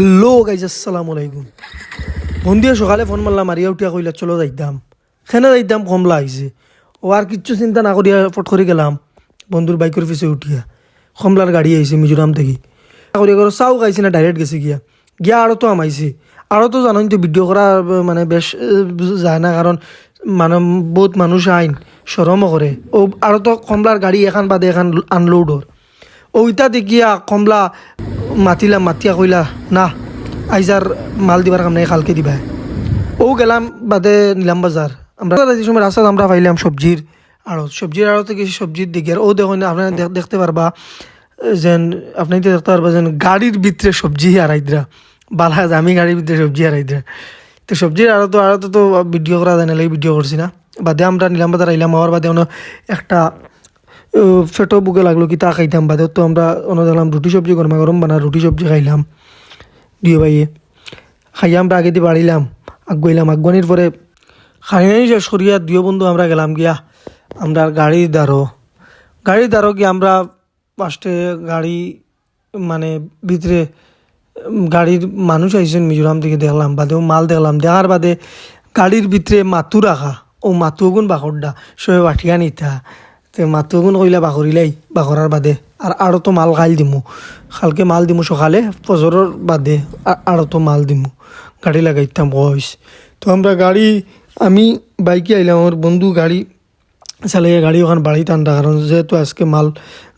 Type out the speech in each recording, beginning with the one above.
Hello guys আসসালামু আলাইকুম বন্ধুয়ে সকালে ফোন মারলাম মারিয়া উঠিয়া কইলা, চলো যাইতাম। খেনে যাইতাম? কমলা আইছে। ও আর কিচ্ছু চিন্তা না করিয়া ফট করে গেলাম বন্ধুর বাইকের পিছে উঠিয়া। কমলার গাড়ি আইছে মিজোরাম থেকে। করিয়া করো চাও খাইছি না ডাইরেক্ট গেছে গিয়া। গিয়া আরও তো আমাইছে আরও তো জানোই তো ভিডিও করা মানে বেশ যায় না কারণ মানে বহুত মানুষ আইন সরমও করে ও আরও তো কমলার গাড়ি এখান বাদে, এখান আনলোডর ওইটা দেখিয়া কমলা মাতিলাম মাতিয়া কইলা, না আইজার মাল দিবার কাম নাই কালকে দিবা ও গেলাম বাদে নিলাম বাজার আমরা যে সময় আমরা পাইলাম সবজির আড়ত। সবজির আড়তে গেছি সবজির দিকে ও দেখুন, আপনারা দেখ- দেখতে পারবা, যেন আপনি দেখতে পারবা যেন গাড়ির ভিতরে সবজি হারাইদরা বালা দামি গাড়ির ভিতরে সবজি হারাইদরা তো সবজির আড়ত আড়তে তো ভিডিও করা যায় না, ভিডিও করছি না। বাদে আমরা নিলাম বাজার আইলাম আমার বাদে একটা ফেটো বুকে লাগল কি তা খাইতাম বাদে তো আমরা অন্য দেখলাম রুটি সবজি গরমা গরম বানা রুটি সবজি খাইলাম। দুই ভাইয়ে। খাইয়া আমরা আগে দিয়ে বাড়িলাম আগুয়াইলাম আগুয়ানির পরে খাই শেষ করিয়া দুই বন্ধু, আমরা গেলাম গিয়া। আমরা গাড়ির দ্বারো গাড়ির দ্বারো গিয়ে আমরা ফার্স্টে গাড়ি মানে ভিতরে গাড়ির মানুষ আইসেন মিজোরাম থেকে দেখলাম বাদেও মাল দেখলাম। দেখার বাদে গাড়ির ভিতরে মাতু রাখা ও মাতু গুণ বাখরডা সবে বাঠিয়া নিতা। তে মাতু গুণ কইলা বাখরিলাই বাখরার বাদে। আর আরও তো মাল খাইল দিমু। কালকে মাল দিমু সকালে ফজরের বাদে আরও তো মাল দিমু। গাড়ি লাগাইতাম বয়স তো আমরা গাড়ি, আমি বাইকে আইলাম আমার বন্ধু গাড়ি চালিয়ে গাড়ি ওখানে বাড়িতে আনটা কারণ যেহেতু আজকে মাল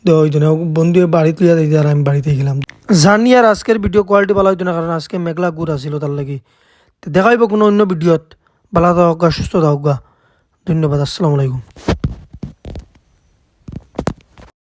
দেওয়া হইতো না বন্ধু বাড়িতে লিয়া দিতে আর আমি বাড়িতে গেলাম। জানি আর আজকের ভিডিও কোয়ালিটি ভালো হইতো না কারণ আজকে মেঘলা গুড় আসছিল তার লাগি। দেখাইব কোনো অন্য ভিডিওত ভালো থাকা সুস্থ থাকা ধন্যবাদ, আসসালামু আলাইকুম।